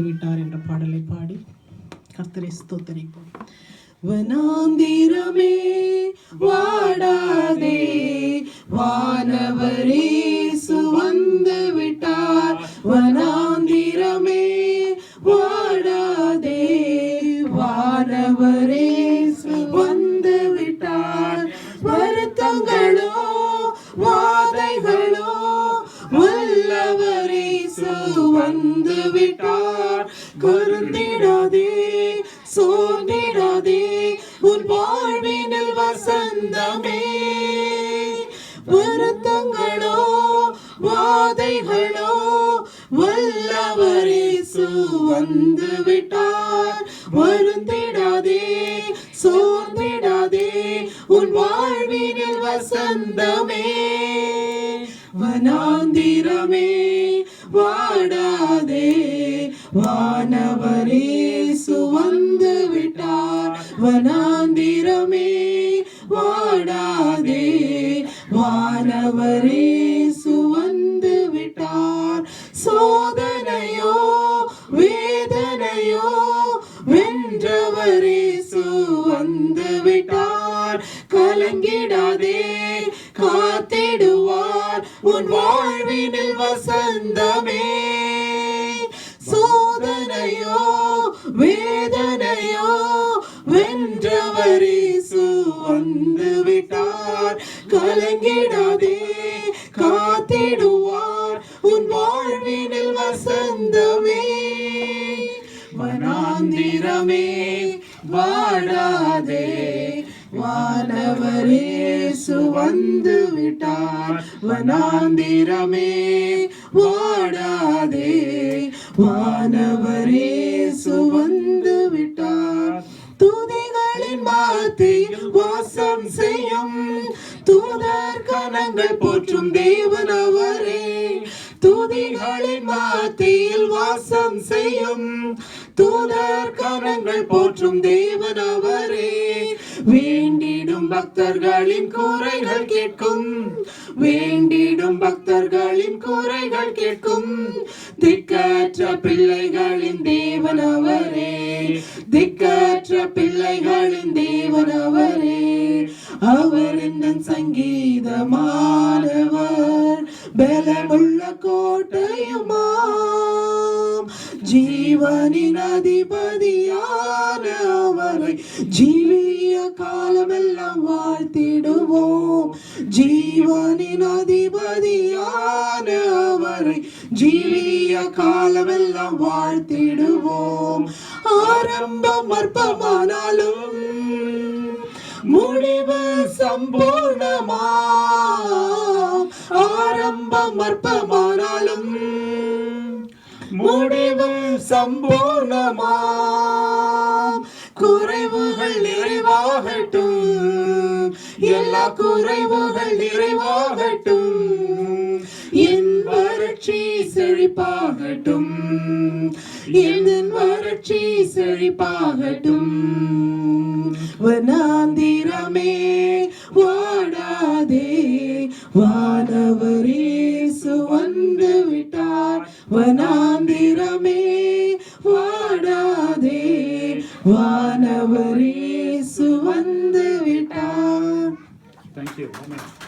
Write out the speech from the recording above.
வந்து விட்டார் என்ற பாடலை பாடி கர்த்தரை ஸ்தோத்தரிப்போம் வனாந்திரமே வாடாதே வானவரே. விட்டார். குருந்திடாதே சோர்ந்திடாதே உன் வாழ்வினில் வசந்தமே. வருத்தங்களோ வாதைகளோ வல்லவரே வந்து விட்டார். வருந்திடாதே சோர்ந்திடாதே உன் வாழ்வினில் வசந்தமே. வனாந்திரமே. வாடாதே வானவரே சுவந்து விட்டார். வனாந்திரமே வாடாதே. வானவரே சுவந்து விட்டார். சோதனையோ வேதனையோ வென்றவரே சுவந்து விட்டார். கலங்கிடாதே. காத்திடுவார். உன் வாழ்வினில் வசந்தமே. சோதனையோ வேதனையோ வென்றவரே வந்து விட்டார் கலங்கிடாதே காத்திடுவார். உன் வாழ்வினில் வசந்தமே. வனாந்திரமே வாடாதே வானவரே சுவந்து விட்டார் வனாந்திரமே வாடாதே வானவரே சுவந்து விட்டார் துதிகளின் மாத்தியில் வாசம் செய்யும். தூதர் கணங்கள் போற்றும் தேவன் அவரே. துதிகளின் மாத்தியில் வாசம் செய்யும். தூதர் கரங்கள் போற்றும் தேவன் அவரே. வேண்டிடும் பக்தர்களின் கூரைகள் கேட்கும். வேண்டிடும் பக்தர்களின் கூரைகள் கேட்கும். திக்கற்ற பிள்ளைகளின் தேவன் அவரே. திக்கற்ற பிள்ளைகளின் தேவன் அவரே. அவர் என்ன சங்கீதமானவர். பலமுள்ள கோட்டையுமா ஜீவனின் அதிபதியான அவரை ஜீவிய காலமெல்லாம் வாழ்த்திடுவோம். ஜீவனின் அதிபதியான அவரை ஜீவிய காலமெல்லாம் வாழ்த்திடுவோம். ஆரம்பம் அற்பமானாலும் முடிவு சம்பூர்ணமா. ஆரம்பம் அற்பமா முடிவு சம்பூர்ணமா குறைவுகள் நிறைவாகட்டும். எல்லா குறைவுகள் நிறைவாகட்டும். என் வறட்சி செழிப்பாகட்டும். என் வறட்சி செழிப்பாகட்டும். வனாந்திரமே வாடாதே. வானவரே சுவந்து வனாந்திரமே வாடாதே. வானவரே சுவந்து விட்டார். Thank